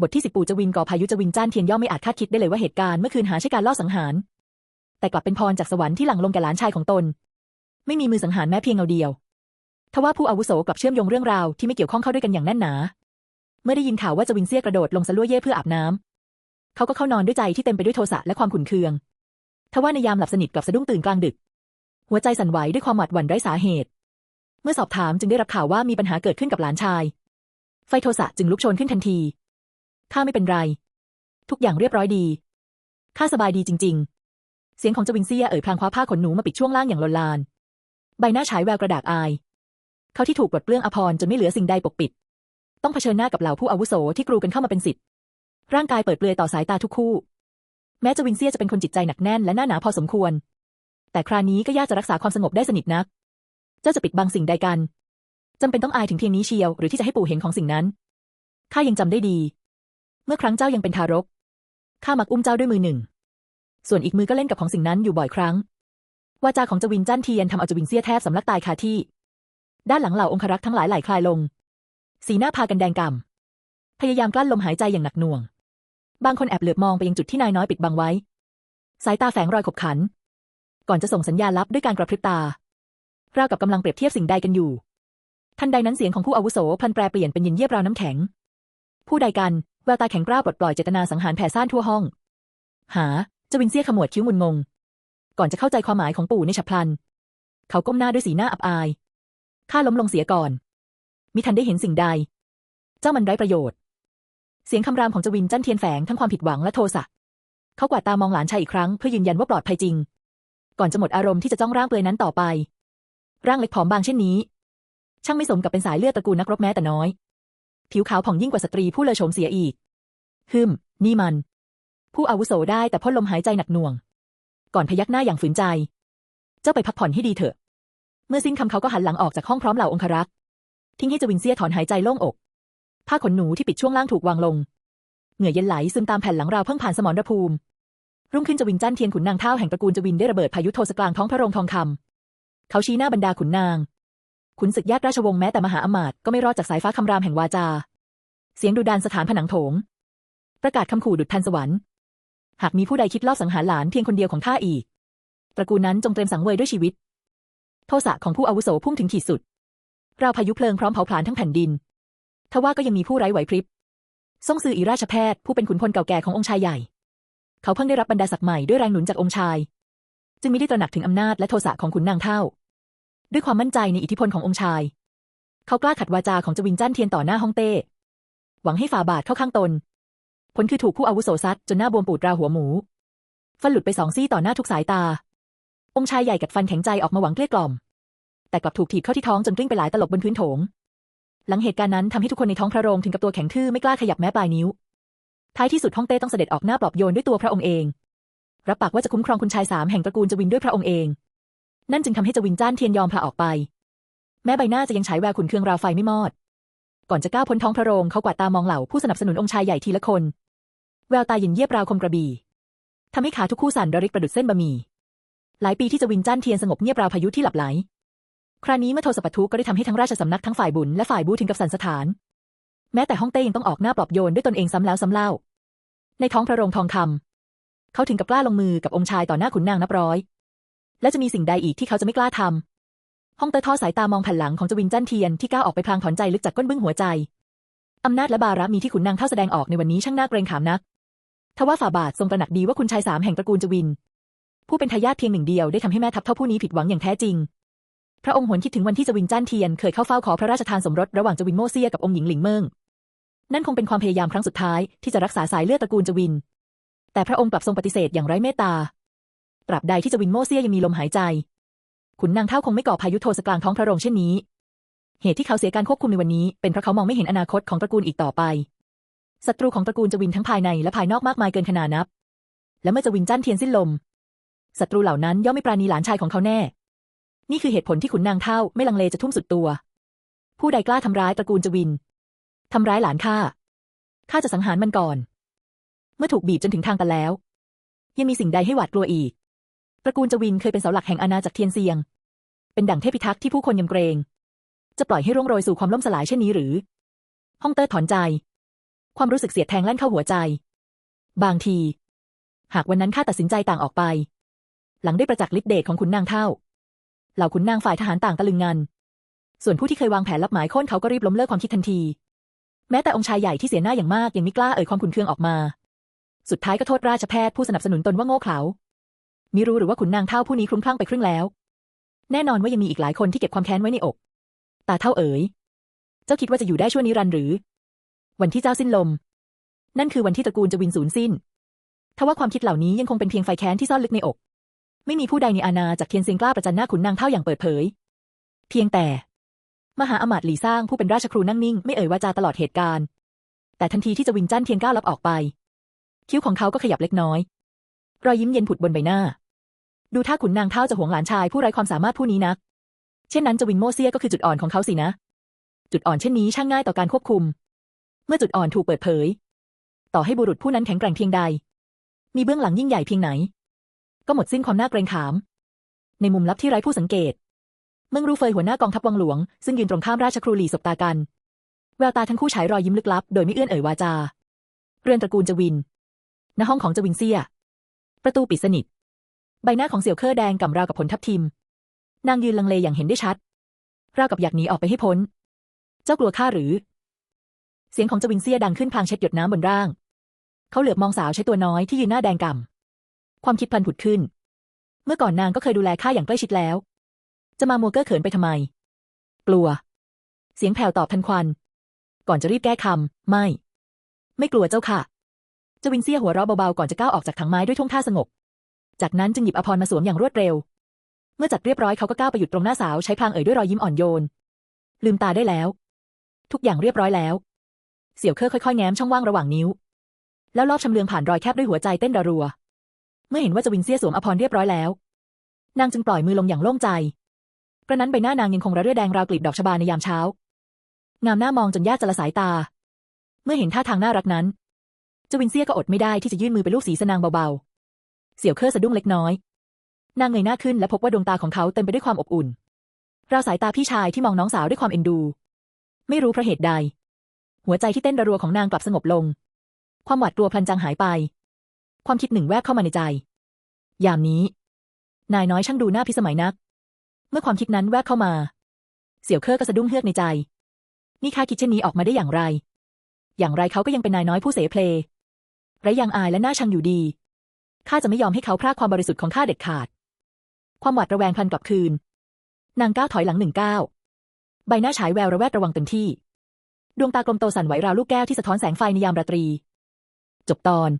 บทที่สิบปู่จวินก่อพายุจวินจ้านเทียนย่อมไม่อาจคาดคิดได้เลยว่าเหตุการณ์เมื่อคืนหาใช่การล่อสังหาร แต่กลับเป็นพรจากสวรรค์ที่หลั่งลงแก่หลานชายของตน ไม่มีมือสังหารแม้เพียงเงาเดียวทว่าผู้อาวุโสกลับเชื่อมโยงเรื่องราวที่ไม่เกี่ยวข้องเข้าด้วยกันอย่างแน่นหนา เมื่อได้ยินข่าวว่าจวินเซี่ยกระโดดลงสะลั่วเย่เพื่ออาบน้ำเขาก็เข้านอนด้วยใจที่เต็มไปด้วยโทสะและความขุ่นเคืองทว่าในยามหลับสนิทกลับสะดุ้งตื่นกลางดึก หัวใจสั่นไหวด้วยความหวาดหวั่นไร้สาเหตุ เมื่อสอบถามจึงได้รับข่าวว่ามีปัญหาเกิดขึ้นกับหลานชาย ไฟโทสะจึงลุกโชนขึ้นทันที ข้าไม่เป็นไร ทุกอย่างเรียบร้อยดีข้าสบายดีจริง ๆ เสียงของจวินเซียเอ่ยพลางคว้าผ้าขนหนูมาปิดช่วงล่างอย่างลนลาน ใบหน้าฉายแววกระดากอาย เขาที่ถูกปลดเปลื้องอภรจนไม่เหลือสิ่งใดปกปิด ต้องเผชิญหน้ากับเหล่าผู้อาวุโสที่กรูกันเข้ามาเป็นสิทธิ์ร่างกายเปิดเปลือยต่อสายตาทุกคู่ แม้จวินเซียจะเป็นคนจิตใจหนักแน่นและหน้าหนาพอสมควร แต่คราวนี้ก็ยากจะรักษาความสงบได้สนิทนัก เจ้าจะปิดบังสิ่งใดกันจำเป็นต้องอายถึงเพียงนี้เชียวหรือที่จะให้ปู่เห็นของสิ่งนั้นข้ายังจำได้ดี เมื่อครั้งเจ้ายังเป็นทารก ข้ามักอุ้มเจ้าด้วยมือหนึ่ง ส่วนอีกมือก็เล่นกับของสิ่งนั้นอยู่บ่อยครั้ง วาจาของจวินจันเทียนทำเอาจวินเสียแทบสำลักตายคาที่ ด้านหลังเหล่าองครักษ์ทั้งหลายไหลคลายลง สีหน้าพากันแดงกำพยายามกลั้นลมหายใจอย่างหนักหน่วง บางคนแอบเหลือบมองไปยังจุดที่นายน้อยปิดบังไว้ สายตาแฝงรอยขบขัน ก่อนจะส่งสัญญาณลับด้วยการกระพริบตาราวกับกำลังเปรียบเทียบสิ่งใดกันอยู่ ทันใดนั้นเสียงของผู้อาวุโสพลันแปรเปลี่ยนเป็นยินเยียบราวน้ำแข็ง ผู้ใดกัน แววตาแข็งกร้าวปลดปล่อยเจตนาสังหารแผ่ซ่านทั่วห้อง หาจวินเซียขมวดคิ้วมุนงง ก่อนจะเข้าใจความหมายของปู่ในฉับพลัน เขาก้มหน้าด้วยสีหน้าอับอาย ข้าล้มลงเสียก่อน มิทันได้เห็นสิ่งใด เจ้ามันไร้ประโยชน์ เสียงคำรามของจวินจันเทียนแฝงทั้งความผิดหวังและโทสะ เขากวาดตามองหลานชายอีกครั้งเพื่อยืนยันว่าปลอดภัยจริง ก่อนจะหมดอารมณ์ที่จะจ้องร่างเปลือยนั้นต่อไป ร่างเล็กผอมบางเช่นนี้ ช่างไม่สมกับเป็นสายเลือดตระกูลนักรบแม้แต่น้อย ผิวขาวผ่องยิ่งกว่าสตรีผู้เลอโฉมเสียอีก ฮึม นี่มัน ผู้อาวุโสได้แต่พ่นลมหายใจหนักหน่วง ก่อนพยักหน้าอย่างฝืนใจ เจ้าไปพักผ่อนให้ดีเถอะ เมื่อสิ้นคำเขาก็หันหลังออกจากห้องพร้อมเหล่าองครักษ์ ทิ้งให้จวินเซียถอนหายใจโล่งอก ผ้าขนหนูที่ปิดช่วงล่างถูกวางลง เหงื่อเย็นไหลซึมตามแผ่นหลังราวเพิ่งผ่านสมรภูมิ รุ่งขึ้นจวินจันเทียนขุนนางเท่าแห่งตระกูลจวินได้ระเบิดพายุโทสกลางท้องพระโรงทองคำเขาชี้หน้าบรรดาขุนนาง ขุนศึกญาติราชวงศ์แม้แต่มหาอมาตย์ก็ไม่รอดจากสายฟ้าคำรามแห่งวาจา เสียงดุดานสถานผนังโถง ประกาศคำขู่ดุจทันสวรรค์หากมีผู้ใดคิดลอบสังหารหลานเพียงคนเดียวของข้าอีก ตระกูลนั้นจงเตรียมสังเวยด้วยชีวิต โทสะของผู้อาวุโสพุ่งถึงขีดสุดราวพายุเพลิงพร้อมเผาผลาญทั้งแผ่นดิน ทว่าก็ยังมีผู้ไร้ไหวพริบซ่งซืออีราชแพทย์ผู้เป็นขุนพลเก่าแก่ขององค์ชายใหญ่ เขาเพิ่งได้รับบรรดาศักดิ์ใหม่ด้วยแรงหนุนจากองค์ชาย จึงไม่ได้ตระหนักถึงอำนาจและโทสะของขุนนางเท่า ด้วยความมั่นใจในอิทธิพลขององค์ชาย เขากล้าขัดวาจาของจวินจันเทียนต่อหน้าฮ่องเต้ หวังให้ฝ่าบาทเข้าข้างตน ผลคือถูกผู้อาวุโสซัดจนหน้าบวมปูดราหัวหมู ฟันหลุดไปสองซี่ต่อหน้าทุกสายตา องค์ชายใหญ่กัดฟันแข็งใจออกมาหวังเกลี้ยกล่อม แต่กลับถูกถีบเข้าที่ท้องจนกลิ้งไปหลายตลบบนพื้นโถง หลังเหตุการณ์นั้นทำให้ทุกคนในท้องพระโรงถึงกับตัวแข็งทื่อไม่กล้าขยับแม้ปลายนิ้ว ท้ายที่สุดฮ่องเต้ต้องเสด็จออกหน้าปลอบโยนด้วยตัวพระองค์เอง รับปากว่าจะคุ้มครองคุณชายสามแห่งตระกูลจวินด้วยพระองค์เอง นั่นจึงทำให้จวินจ้านเทียนยอมพลาออกไป แม้ใบหน้าจะยังฉายแววขุนเคืองราวไฟไม่มอด ก่อนจะก้าวพ้นท้องพระโรงเขากวาดตามองเหล่าผู้สนับสนุนองค์ชายใหญ่ทีละคน แววตาเย็นเยียบราวคมกระบี่ทำให้ขาทุกคู่สั่นระริกประดุดเส้นบะหมี่หลายปีที่จวินจ้านเทียนสงบเงียบราวพายุที่หลับไหล คราวนี้เมื่อโทสปัทุก็ได้ทำให้ทั้งราชสำนักทั้งฝ่ายบุญและฝ่ายบูถึงกับสันสถาน แม้แต่ฮ่องเต้ยังต้องออกหน้าปลอบโยนด้วยตนเองซ้ำแล้วซ้ำเล่า ในท้องพระโรงทองคำเขาถึงกับกล้าลงมือกับองค์ชายต่อหน้าขุนนางนับร้อย และจะมีสิ่งใดอีกที่เขาจะไม่กล้าทำฮ่องเต้ทอดสายตามองแผ่นหลังของจวินจันเทียนที่ก้าวออกไปพลางถอนใจลึกจากก้นบึ้งหัวใจ อำนาจและบาระมีที่ขุนนางเท่าแสดงออกในวันนี้ช่างน่าเกรงขามนัก ทว่าฝ่าบาททรงตระหนักดีว่าคุณชายสามแห่งตระกูลจวิน ผู้เป็นทายาทเพียงหนึ่งเดียวได้ทำให้แม่ทัพเท่าผู้นี้ผิดหวังอย่างแท้จริง พระองค์หวนคิดถึงวันที่จวินจ้นเทียนเคยเข้าเฝ้าขอพระราชทานสมรสระหว่างจวินโมเซียกับองค์หญิงหลิงเมิงนั่นคงเป็นความพยายามครั้งสุดท้ายที่จะรักษาสายเลือดตระกูลจวิน แต่พระองค์กลับทรงปฏิเสธอย่างไร้เมตตา ตราบใดที่จวินโมเซียยังมีลมหายใจ ขุนนางเท่าคงไม่ก่อพายุโทสกลางท้องพระโรงเช่นนี้ เหตุที่เขาเสียการควบคุมในวันนี้ เป็นเพราะเขามองไม่เห็นอนาคตของตระกูลอีกต่อไป ศัตรูของตระกูลจวินทั้งภายในและภายนอกมากมายเกินขนาดนับ และเมื่อจะวินจันเทียนสิ้นลม ศัตรูเหล่านั้นย่อมไม่ปราณีหลานชายของเขาแน่ นี่คือเหตุผลที่ขุนนางเท่าไม่ลังเลจะทุ่มสุดตัว ผู้ใดกล้าทำร้ายตระกูลจวินทำร้ายหลานข้า ข้าจะสังหารมันก่อน เมื่อถูกบีบจนถึงทางตันแล้ว ยังมีสิ่งใดให้หวาดกลัวอีก ตระกูลจวินเคยเป็นเสาหลักแห่งอาณาจักรเทียนเซียง เป็นดั่งเทพิทักษ์ที่ผู้คนยำเกรง จะปล่อยให้ร่วงโรยสู่ความล่มสลายเช่นนี้หรือ ฮ่องเต้ถอนใจ ความรู้สึกเสียดแทงลั่นเข้าหัวใจ บางที หากวันนั้นข้าตัดสินใจต่างออกไป หลังได้ประจักษ์ฤทธิ์เดชของขุนนางเท่า เหล่าขุนนางฝ่ายทหารต่างตะลึงงัน ส่วนผู้ที่เคยวางแผนลับหมายค่นเขาก็รีบล้มเลิกความคิดทันที แม้แต่องค์ชายใหญ่ที่เสียหน้าอย่างมากยังไม่กล้าเอ่ยความขุนเคืองออกมา สุดท้ายก็โทษราชแพทย์ผู้สนับสนุนตนว่าโง่เขลา มิรู้หรือว่าขุนนางเท่าผู้นี้คลุ้มคลั่งไปครึ่งแล้ว แน่นอนว่ายังมีอีกหลายคนที่เก็บความแค้นไว้ในอก ตาเท่าเอ๋ย เจ้าคิดว่าจะอยู่ได้ชั่วนิรันดร์หรือ วันที่เจ้าสิ้นลม นั่นคือวันที่ตระกูลจะวินสูญสิ้น ทว่าความคิดเหล่านี้ยังคงเป็นเพียงไฟแค้นที่ซ่อนลึกในอก ไม่มีผู้ใดในอาณาจากรเทียนเซียงกล้าประจันหน้าขุนนางเท่าอย่างเปิดเผย เพียงแต่ มหาอมาตย์หลี่ซ่างผู้เป็นราชครูนั่งนิ่งไม่เอ่ยวาจาตลอดเหตุการณ์ แต่ทันทีที่จะวินจั้นเทียนก้าวลับออกไป คิ้วของเขาก็ขยับเล็กน้อย รอยยิ้มเย็นผุดบนใบหน้า ดูท่าขุนนางเท่าจะหวงหลานชายผู้ไร้ความสามารถผู้นี้นัก เช่นนั้นจะวินโมเซียก็คือจุดอ่อนของเขาสินะ จุดอ่อนเช่นนี้ช่างง่ายต่อการควบคุม เมื่อจุดอ่อนถูกเปิดเผย ต่อให้บุรุษผู้นั้นแข็งแกร่งเพียงใด มีเบื้องหลังยิ่งใหญ่เพียงไหน ก็หมดสิ้นความน่าเกรงขาม ในมุมลับที่ไร้ผู้สังเกต เมื่อรูเฟยหัวหน้ากองทัพวังหลวง ซึ่งยืนตรงข้ามราชครูหลีสบตากันแววตาทั้งคู่ฉายรอยยิ้มลึกลับ โดยไม่เอื้อนเอ่ยวาจา เรือนตระกูลจวิน ณห้องของจวินเซีย ประตูปิดสนิท ใบหน้าของเสี่ยวเคอแดงกำราวกับผลทับทิม นางยืนลังเลอย่างเห็นได้ชัด ราวกับอยากหนีออกไปให้พ้น เจ้ากลัวข้าหรือ เสียงของจวินเซียดังขึ้นพางเช็ดหยดน้ำบนร่าง เขาเหลือบมองสาวใช้ตัวน้อยที่ยืนหน้าแดงก่ำความคิดพลันผุดขึ้น เมื่อก่อนนางก็เคยดูแลข้าอย่างใกล้ชิดแล้ว จะมามัวเก้อเขินไปทำไม กลัว เสียงแผ่วตอบทันควัน ก่อนจะรีบแก้คำไม่ ไม่กลัวเจ้าค่ะ จวินเซียหัวเราะเบาๆก่อนจะก้าวออกจากถังไม้ด้วยท่วงท่าสงบ จากนั้นจึงหยิบอภรมาสวมอย่างรวดเร็ว เมื่อจัดเรียบร้อยเขาก็ก้าวไปหยุดตรงหน้าสาวใช้พลางเอ่ยด้วยรอยยิ้มอ่อนโยน ลืมตาได้แล้ว ทุกอย่างเรียบร้อยแล้ว เสี่ยวเคอค่อยๆแง้มช่องว่างระหว่างนิ้ว แล้วลอบชำเลืองผ่านรอยแคบด้วยหัวใจเต้นรัว เมื่อเห็นว่าจวินเซียสวมอภรเรียบร้อยแล้ว นางจึงปล่อยมือลงอย่างโล่งใจกระนั้นใบหน้านางยังคงระเรื่อแดงราวกลีบดอกชบาในยามเช้า งามหน้ามองจนยากจะละสายตา เมื่อเห็นท่าทางน่ารักนั้น จวินเซียก็อดไม่ได้ที่จะยื่นมือไปลูบศีรษะนางเบาๆ เสี่ยวเคอสะดุ้งเล็กน้อย นางเงยหน้าขึ้นและพบว่าดวงตาของเขาเต็มไปด้วยความอบอุ่น ราวสายตาพี่ชายที่มองน้องสาวด้วยความเอ็นดู ไม่รู้เพราะเหตุใด หัวใจที่เต้นระรัวของนางกลับสงบลง ความหวาดกลัวพลันจางหายไป ความคิดหนึ่งแวบเข้ามาในใจ ยามนี้ นายน้อยช่างดูหน้าพิสมัยนัก เมื่อความคิดนั้นแวบเข้ามา เสี่ยวเคอก็สะดุ้งเฮือกในใจ นี่ข้าคิดเช่นนี้ออกมาได้อย่างไร อย่างไรเขาก็ยังเป็นนายน้อยผู้เสเพล ไรยางอายและหน้าชังอยู่ดีข้าจะไม่ยอมให้เขาพรากความบริสุทธิ์ของข้าเด็ดขาด ความหวาดระแวงพลันกลับคืน นางก้าวถอยหลังหนึ่งก้าวใบหน้าฉายแววระแวดระวังเต็มที่ ดวงตากลมโตสั่นไหวราวลูกแก้วที่สะท้อนแสงไฟในยามราตรี จบตอน